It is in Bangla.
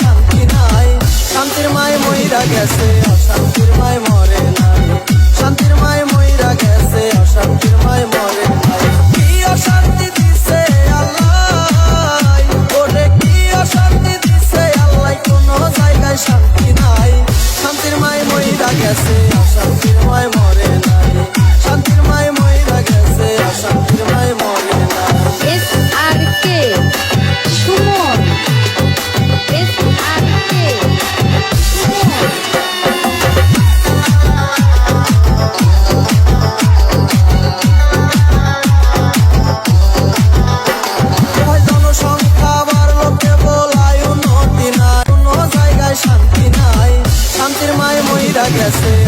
শান্তি নাই। শান্তির মায় ময়রা গেছে, অশান্তির মায় মরে নাই। শান্তির মায় ময়রা গেছে, অশান্তির মায় মরে নাই। কি অশান্তি দিছে কোনো জায়গায় শান্তি নাই। শান্তির মায় ময়রা গেছে, অশান্তির মায় nada que hacer.